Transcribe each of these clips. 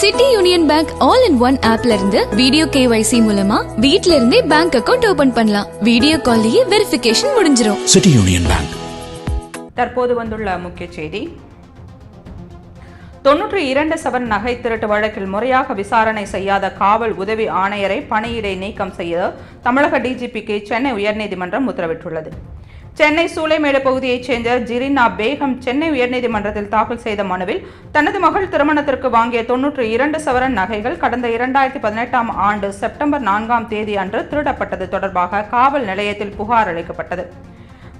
City union bank all in one ஆப்ல இருந்து video KYC மூலமா வீட்ல இருந்தே பேங்க் அக்கவுண்ட் ஓபன் பண்ணலாம். வீடியோ கால்லயே வெரிஃபிகேஷன் முடிஞ்சிரும். City union bank. தற்போது வந்துள்ள முக்கிய செய்தி. தொன்னூற்றி இரண்டு சவரன் நகை திருட்டு வழக்கில் முறையாக விசாரணை செய்யாத காவல் உதவி ஆணையரை பணியிடை நீக்கம் செய்ய தமிழக டிஜிபிக்கு சென்னை உயர்நீதிமன்றம் உத்தரவிட்டுள்ளது. சென்னை சூளைமேடு பகுதியைச் சேர்ந்த ஜிரினா பேகம் சென்னை உயர்நீதிமன்றத்தில் தாக்கல் செய்த மனுவில் தனது மகள் திருமணத்திற்கு வாங்கிய தொன்னூற்றி இரண்டு சவரன் நகைகள் கடந்த இரண்டாயிரத்தி பதினெட்டாம் ஆண்டு செப்டம்பர் நான்காம் தேதி அன்று திருடப்பட்டது தொடர்பாக காவல் நிலையத்தில் புகார் அளிக்கப்பட்டது.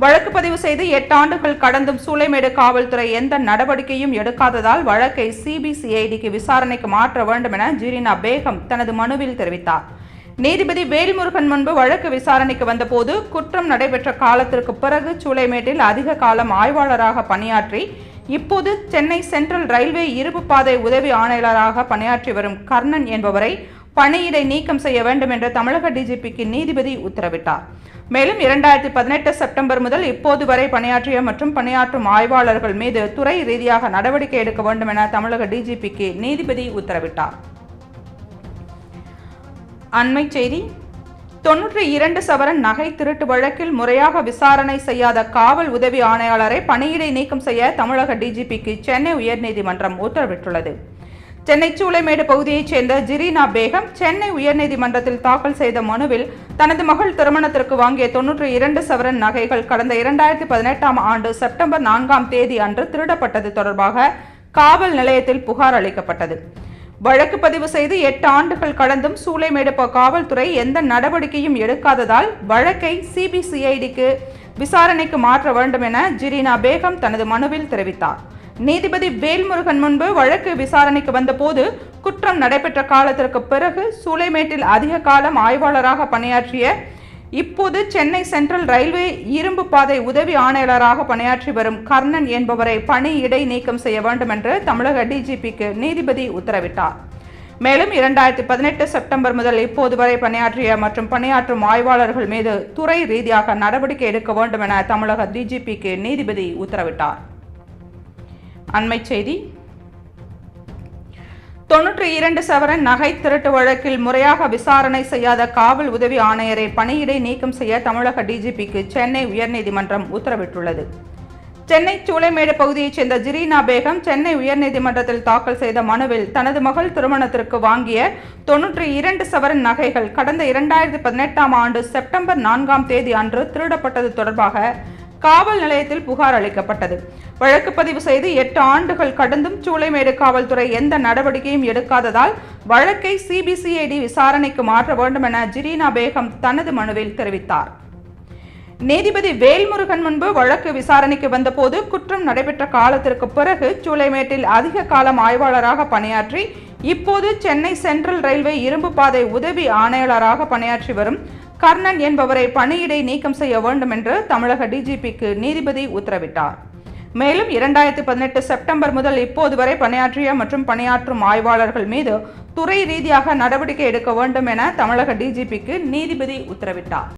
வழக்கு பதிவு செய்து எட்டு ஆண்டுகள் கடந்தும் சூளைமேடு காவல்துறை எந்த நடவடிக்கையும் எடுக்காததால் வழக்கை சிபிசிஐடிக்கு விசாரணைக்கு மாற்ற வேண்டும் என ஜிரினா பேகம் தனது மனுவில் தெரிவித்தார். நீதிபதி வேல்முருகன் முன்பு வழக்கு விசாரணைக்கு வந்தபோது குற்றம் நடைபெற்ற காலத்திற்கு பிறகு சூளைமேட்டில் அதிக காலம் ஆய்வாளராக பணியாற்றி இப்போது சென்னை சென்ட்ரல் ரயில்வே இருப்பு பாதை உதவி ஆணையாளராக பணியாற்றி வரும் கர்ணன் என்பவரை பணியிடை நீக்கம் செய்ய வேண்டும் என்று தமிழக டிஜிபிக்கு நீதிபதி உத்தரவிட்டார். மேலும் இரண்டாயிரத்தி பதினெட்டு செப்டம்பர் முதல் இப்போது வரை பணியாற்றிய மற்றும் பணியாற்றும் ஆய்வாளர்கள் மீது துறை ரீதியாக நடவடிக்கை எடுக்க வேண்டும் என தமிழக டிஜிபிக்கு நீதிபதி உத்தரவிட்டார். அண்மை செய்தி. தொன்னூற்றி இரண்டு சவரன் நகை திருட்டு வழக்கில் முறையாக விசாரணை செய்யாத காவல் உதவி ஆணையாளரை பணியிடை நீக்கம் செய்ய தமிழக டிஜிபிக்கு சென்னை உயர்நீதிமன்றம் உத்தரவிட்டுள்ளது. சென்னை சூளைமேடு பகுதியைச் சேர்ந்த ஜிரீனா பேகம் சென்னை உயர்நீதிமன்றத்தில் தாக்கல் செய்த மனுவில் தனது மகள் திருமணத்திற்கு வாங்கிய தொன்னூற்றி இரண்டு சவரன் நகைகள் கடந்த இரண்டாயிரத்தி பதினெட்டாம் ஆண்டு செப்டம்பர் நான்காம் தேதி அன்று திருடப்பட்டது தொடர்பாக காவல் நிலையத்தில் புகார் அளிக்கப்பட்டது. வழக்கு பதிவு செய்து எட்டு ஆண்டுகள் கடந்தும் சூளைமேடு காவல்துறை எந்த நடவடிக்கையும் எடுக்காததால் வழக்கை சிபிசிஐடிக்கு விசாரணைக்கு மாற்ற வேண்டும் என ஜிரீனா பேகம் தனது மனுவில் தெரிவித்தார். நீதிபதி வேல்முருகன் முன்பு வழக்கு விசாரணைக்கு வந்தபோது குற்றம் நடைபெற்ற காலத்திற்கு பிறகு சூளைமேட்டில் அதிக காலம் ஆய்வாளராக பணியாற்றிய இப்போது சென்னை சென்ட்ரல் ரயில்வே இரும்பு பாதை உதவி ஆணையாளராக பணியாற்றி வரும் கர்ணன் என்பவரை பணி இடை நீக்கம் செய்ய வேண்டும் என்று தமிழக டிஜிபிக்கு நீதிபதி உத்தரவிட்டார். மேலும் இரண்டாயிரத்தி பதினெட்டு செப்டம்பர் முதல் இப்போது வரை பணியாற்றிய மற்றும் பணியாற்றும் ஆய்வாளர்கள் மீது துறை ரீதியாக நடவடிக்கை எடுக்க வேண்டும் என தமிழக டிஜிபிக்கு நீதிபதி உத்தரவிட்டார். அண்மை செய்தி தொன்னூற்றி இரண்டு சவரன் நகை திருட்டு வழக்கில் முறையாக விசாரணை செய்யாத காவல் உதவி ஆணையரை பணியிடை நீக்கம் செய்ய தமிழக டிஜிபிக்கு சென்னை உயர்நீதிமன்றம் உத்தரவிட்டுள்ளது. சென்னை சூளைமேடு பகுதியைச் சேர்ந்த ஜிரீனா பேகம் சென்னை உயர்நீதிமன்றத்தில் தாக்கல் செய்த மனுவில் தனது மகள் திருமணத்திற்கு வாங்கிய தொன்னூற்றி இரண்டு சவரன் நகைகள் கடந்த இரண்டாயிரத்தி பதினெட்டாம் ஆண்டு செப்டம்பர் நான்காம் தேதி அன்று திருடப்பட்டது தொடர்பாக காவல் நிலையத்தில் புகார் அளிக்கப்பட்டது. வழக்கு பதிவு செய்து எட்டு ஆண்டுகள் கடந்தும் சூளைமேடு காவல்துறை எந்த நடவடிக்கையும் எடுக்காததால் வழக்கை சிபிசிஐடி விசாரணைக்கு மாற்ற வேண்டும் என ஜிரீனா பேகம் தனது மனுவில் தெரிவித்தார். நீதிபதி வேல்முருகன் முன்பு வழக்கு விசாரணைக்கு வந்தபோது குற்றம் நடைபெற்ற காலத்திற்கு பிறகு சூளைமேட்டில் அதிக காலம் ஆய்வாளராக பணியாற்றி இப்போது சென்னை சென்ட்ரல் ரயில்வே இரும்பு பாதை உதவி ஆணையாளராக பணியாற்றி வரும் கர்ணன் என்பவரை பணியிடை நீக்கம் செய்ய வேண்டும் என்று தமிழக டிஜிபிக்கு நீதிபதி உத்தரவிட்டார். மேலும் இரண்டாயிரத்தி பதினெட்டு செப்டம்பர் முதல் இப்போது வரை பணியாற்றிய மற்றும் பணியாற்றும் ஆய்வாளர்கள் மீது துறை ரீதியாக நடவடிக்கை எடுக்க வேண்டும் என தமிழக டிஜிபிக்கு நீதிபதி உத்தரவிட்டார்.